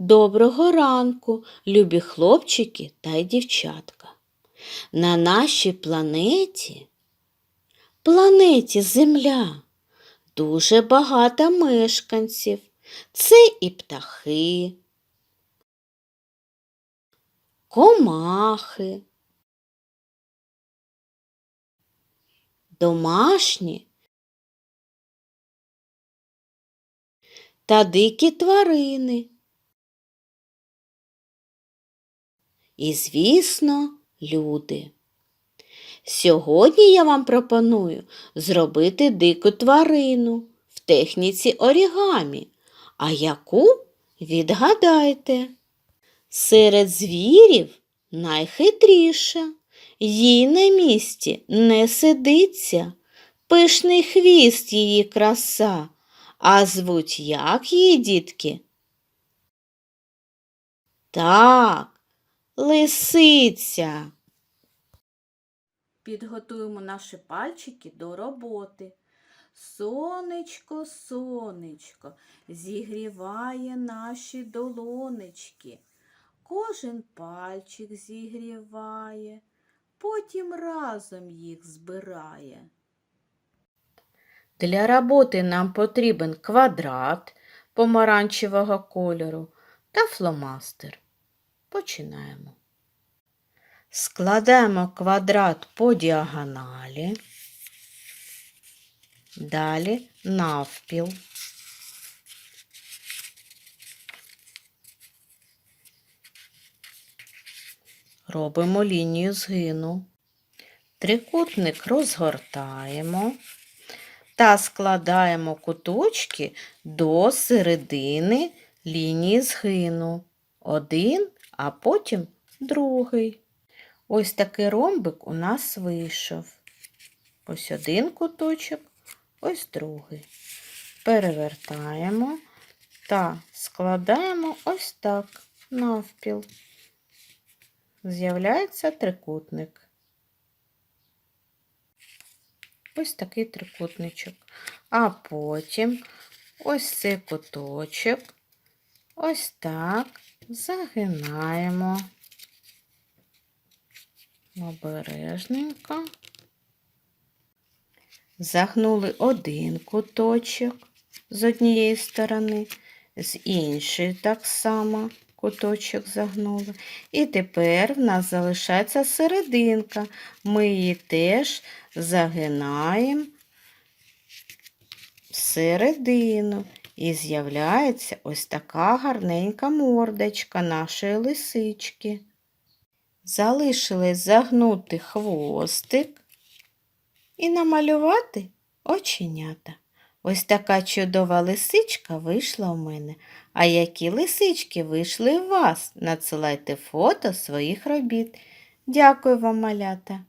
Доброго ранку, любі хлопчики та й дівчатка. На нашій планеті, планеті Земля, дуже багато мешканців. Це і птахи, комахи, домашні та дикі тварини. І, звісно, люди. Сьогодні я вам пропоную зробити дику тварину в техніці орігамі. А яку відгадайте? Серед звірів найхитріша, їй на місці не сидиться, пишний хвіст її краса, а звуть як її, дітки? Так, лисиця. Підготуємо наші пальчики до роботи. Сонечко, сонечко, зігріває наші долонечки. Кожен пальчик зігріває, потім разом їх збирає. Для роботи нам потрібен квадрат помаранчевого кольору та фломастер. Починаємо. Складаємо квадрат по діагоналі, далі навпіл. Робимо лінію згину. Трикутник розгортаємо та складаємо куточки до середини лінії згину. Один, а потім другий. Ось такий ромбик у нас вийшов. Ось один куточок, ось другий. Перевертаємо та складаємо ось так навпіл. З'являється трикутник. Ось такий трикутничок. А потім ось цей куточок, ось так загинаємо обережненько. Загнули один куточок з однієї сторони, з іншої так само куточок загнули. І тепер в нас залишається серединка. Ми її теж загинаємо всередину. І з'являється ось така гарненька мордочка нашої лисички. Залишилось загнути хвостик і намалювати оченята. Ось така чудова лисичка вийшла у мене. А які лисички вийшли у вас? Надсилайте фото своїх робіт. Дякую вам, малята!